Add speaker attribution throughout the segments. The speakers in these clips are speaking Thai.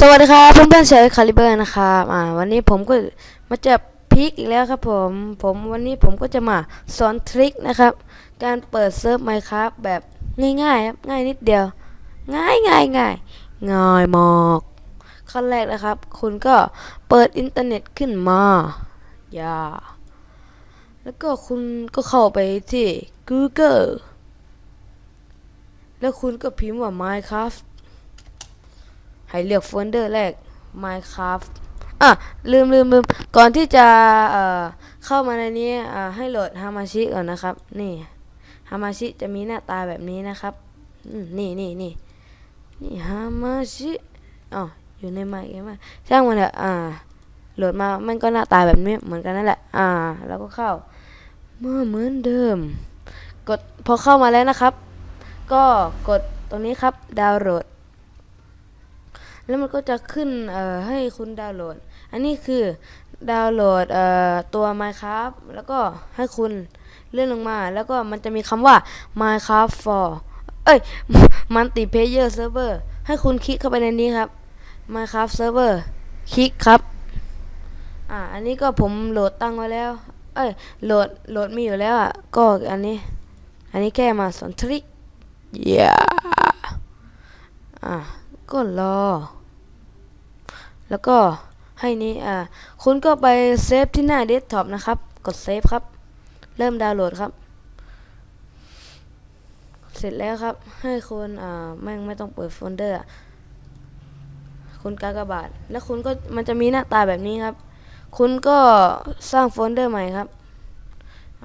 Speaker 1: สวัสดีครับเพื่อนๆเชฟคาลิเบอร์นะครับอ่าวันนี้ผมก็มาจะพีคอีกแล้วครับผมผมวันนี้ผมก็จะมาสอนทริคนะครับ การเปิดเซิร์ฟไมค์ครับแบบง่ายๆครับง่ายนิดเดียว ง่ายง่ายง่ายง่ายมากขั้นแรกนะครับ คุณก็เปิดอินเทอร์เน็ตขึ้นมาอย่าแล้วก็คุณก็เข้าไปที่ Google แล้วคุณก็พิมพ์ว่า Minecraft ให้เลือกโฟลเดอร์แรก Minecraft อะลืมลืมลืมก่อนที่จะเอ่อเข้ามาในนี้อ่าให้โหลดฮามาชิก่อนนะครับ นี่ฮามาชิจะมีหน้าตาแบบนี้นะครับนี่นี่นี่นี่ฮามาชิอ๋ออยู่ในไมค์ไงมาช่างมันเถอะอ่าโหลดมามันก็หน้าตาแบบนี้เหมือนกันนั่นแหละ อ่า แล้วก็เข้าเมื่อเหมือนเดิม กดพอเข้ามาแล้วนะครับ ก็กดตรงนี้ครับดาวน์โหลด แล้วมันก็จะขึ้นให้คุณดาวน์โหลด อันนี้คือดาวน์โหลดตัว Minecraft แล้วก็ให้คุณเลื่อนลงมา แล้วก็มันจะมีคำว่า Minecraft for เอ้ย Multiplayer Server ให้คุณคลิกเข้าไปในนี้ครับ Minecraft Server คลิกครับ อ่า อันนี้ก็ผมโหลดตั้งไว้แล้ว เอ้ย โหลด โหลดมีอยู่แล้วอะ ก็อันนี้ อันนี้แค่มาสอนทริค yeah อ่า ก็รอ แล้วก็ให้นี้อ่าคุณก็ไปเซฟที่หน้าเดสก์ท็อปนะครับ กดเซฟครับ เริ่มดาวน์โหลดครับ เสร็จแล้วครับ ให้คุณอ่าแม่งไม่ต้องเปิดโฟลเดอร์คุณกากบาท แล้วคุณก็มันจะมีหน้าตาแบบนี้ครับ คุณก็สร้างโฟลเดอร์ใหม่ครับ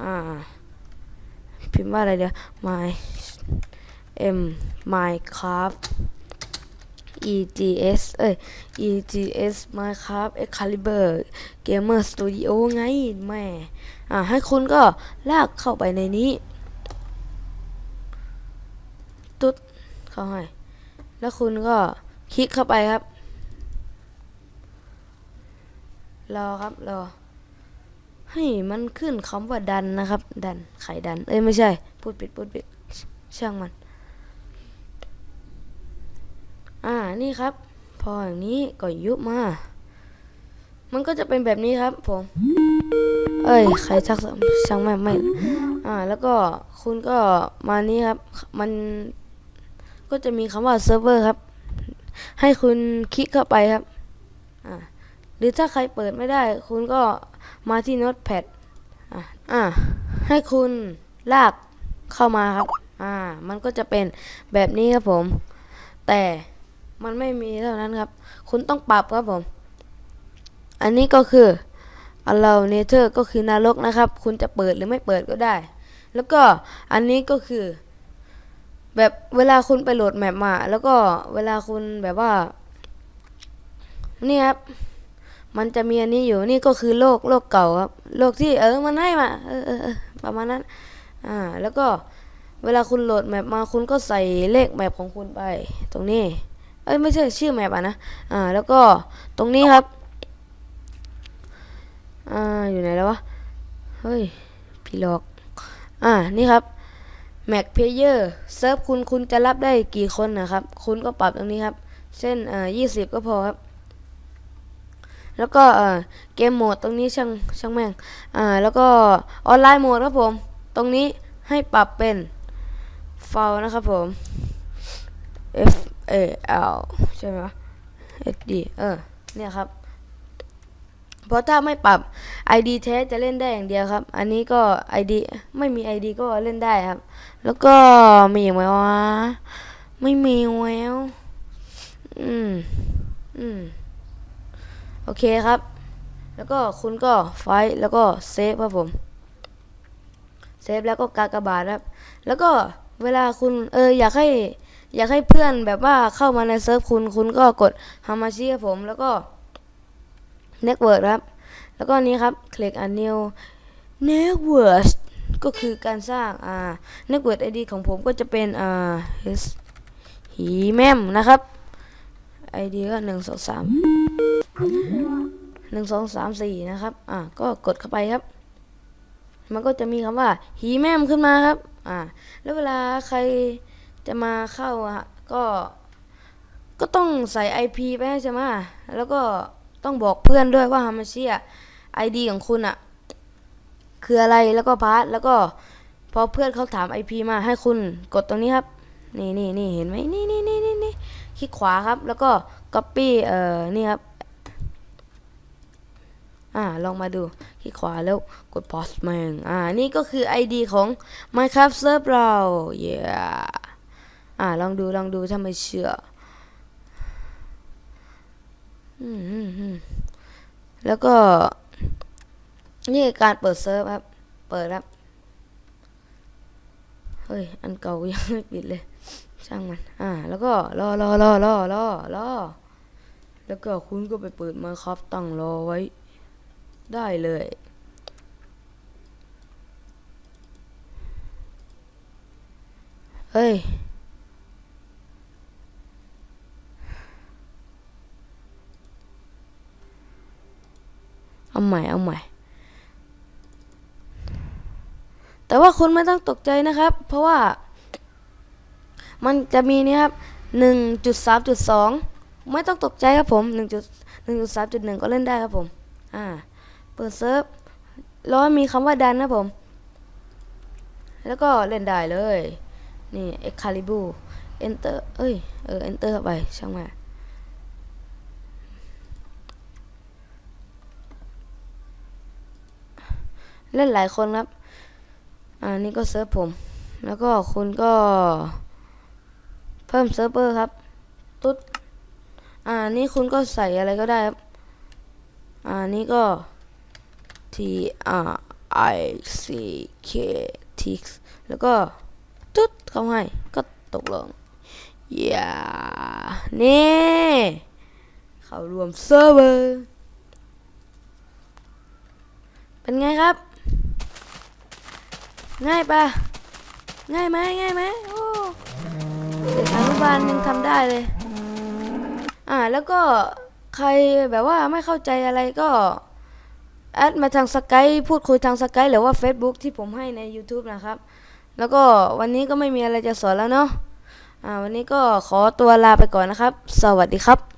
Speaker 1: อ่า พิมพ์ว่าอะไรเดี๋ยว my m minecraft EGS เอ้ย EGS Minecraft Excalibur Gamer Studio ไงแม่อ่าให้คุณก็ลากเข้าไปในนี้ ตุ๊ดเข้าให้ แล้วคุณก็คลิกเข้าไปครับ รอครับ รอ ให้มันขึ้นคำว่าดันนะครับ ดัน ไขดัน เอ้ย ไม่ใช่ พูดผิด พูดผิด ช่างมัน อ่านี่ครับ พออย่างนี้ก็ยุบมา มันก็จะเป็นแบบนี้ครับผม เอ้ย ใครชักช่างไม่ไม่อ่า แล้วก็คุณก็มานี้ครับ มันก็จะมีคำว่าเซิร์ฟเวอร์ครับ ให้คุณคลิกเข้าไปครับ อ่า หรือถ้าใครเปิดไม่ได้ คุณก็มาที่โน้ตแพดอ่าอ่า ให้คุณลากเข้ามาครับ อ่า มันก็จะเป็นแบบนี้ครับผม แต่ มันไม่มีเท่านั้นครับ คุณต้องปรับครับผม อันนี้ก็คือ allow nature ก็คือนรกนะครับ คุณจะเปิดหรือไม่เปิดก็ได้ แล้วก็อันนี้ก็คือ แบบเวลาคุณไปโหลดแมปมา แล้วก็เวลาคุณแบบว่า นี่ครับ มันจะมีอันนี้อยู่นี่ก็คือโลกโลกเก่าครับโลกที่เออมันให้มาเออเออประมาณนั้น อ่า แล้วก็เวลาคุณโหลดแมปมาคุณก็ใส่เลขแมปของคุณไป ตรงนี้ เอ้ยไม่ใช่ชื่อแมปอะนะ อ่า แล้วก็ตรงนี้ครับ อ่า อยู่ไหนแล้ววะ เฮ้ย พี่หลอก อ่า นี่ครับ Mac Player เซิร์ฟคุณคุณจะรับได้กี่คนนะครับ คุณก็ปรับตรงนี้ครับ เช่นอ่ายี่สิบก็พอครับ แล้วก็เอ่อเกมโหมดตรงนี้ช่างช่างแม่ง อ่า แล้วก็ออนไลน์โหมดครับผม ตรงนี้ให้ปรับเป็นฟานะครับผม F A L ใช่ไหมวะ S D เออ เนี่ยครับ เพราะถ้าไม่ปรับ ID แท้จะเล่นได้อย่างเดียวครับ อันนี้ก็ ID ไม่มี ID ก็เล่นได้ครับ แล้วก็มีอีกไหมวะ ไม่มีแววอืม อืม โอเคครับ แล้วก็คุณก็ไฟแล้วก็เซฟครับผม เซฟแล้วก็กากบาทครับ แล้วก็เวลาคุณเอออยากให้ อยากให้เพื่อนแบบว่าเข้ามาในเซิร์ฟคุณคุณก็กดฮามาชิครับผมแล้วก็เน็ตเวิร์ครับ แล้วก็นี้ครับ คลิกอัน new network ก็คือการสร้างอ่า network ID ของผมก็จะเป็นอ่าหีแมมนะครับ ID ก็หนึ่งสองสามหนึ่งสองสามสี่นะครับ อ่า ก็กดเข้าไปครับ มันก็จะมีคำว่า หีแมมขึ้นมาครับ อ่า แล้วเวลาใคร จะมาเข้าอะก็ ก็ต้องใส่ IP ไปใช่ไหมแล้วก็ต้องบอกเพื่อนด้วยว่าฮามาชิอะไอดีของคุณอะคืออะไรแล้วก็พาร์ทแล้วก็พอเพื่อนเขาถาม IP มาให้คุณกดตรงนี้ครับ นี่นี่นี่เห็นไหมนี่นี่นี่นี่นี่คลิกขวาครับ แล้วก็ copy เอ่อนี่ครับอ่าลองมาดูคลิกขวาแล้วกด pause แมงอ่านี่ก็คือ ID ของ Minecraft Server เรา yeah อ่า ลองดู ลองดูถ้าไมเชื่ออืมแล้วก็ นี่การเปิดเซิร์ฟครับ เปิดครับ เฮ้ย อันเก่ายังไม่ปิดเลย ช่างมัน อ่า แล้วก็รอรอรอรอรอรอแล้วก็คุณก็ไปเปิดมาครับตั้งรอไว้ ได้เลยเฮ้ย เอาใหม่เอาใหม่ แต่ว่าคุณไม่ต้องตกใจนะครับ เพราะว่า มันจะมีนี่ครับหนึ่งจุดสามจุดสองไม่ต้องตกใจครับผมหนึ่งจุดหนึ่งจุดสามจุดหนึ่งก็เล่นได้ครับผม อ่า เปิดเซิร์ฟแล้วมีคำว่าดันนะผม แล้วก็เล่นได้เลย นี่ Excalibur Enter เอ้ย เออ Enter เข้าไป ช่างมา เล่นหลายคนครับ อ่านี่ก็เซิร์ฟผม แล้วก็คุณก็ เพิ่มเซิร์ฟเวอร์ครับ ตุ๊ด อ่านี่คุณก็ใส่อะไรก็ได้ครับ อ่านี่ก็ T R I C K T แล้วก็ ตุ๊ดเข้าให้ ก็ตกลงอย่านี่ เข้ารวมเซิร์ฟเวอร์ เป็นไงครับ ง่ายปะง่ายไหมง่ายไหมโอ้เด็กอนุบาลยังทำได้เลย อ่าแล้วก็ใครแบบว่าไม่เข้าใจอะไรก็แอดมาทางสกายพูดคุยทางสกายหรือว่า Facebook ที่ผมให้ใน YouTube นะครับ แล้วก็วันนี้ก็ไม่มีอะไรจะสอนแล้วเนาะอ่าวันนี้ก็ขอตัวลาไปก่อนนะครับ สวัสดีครับ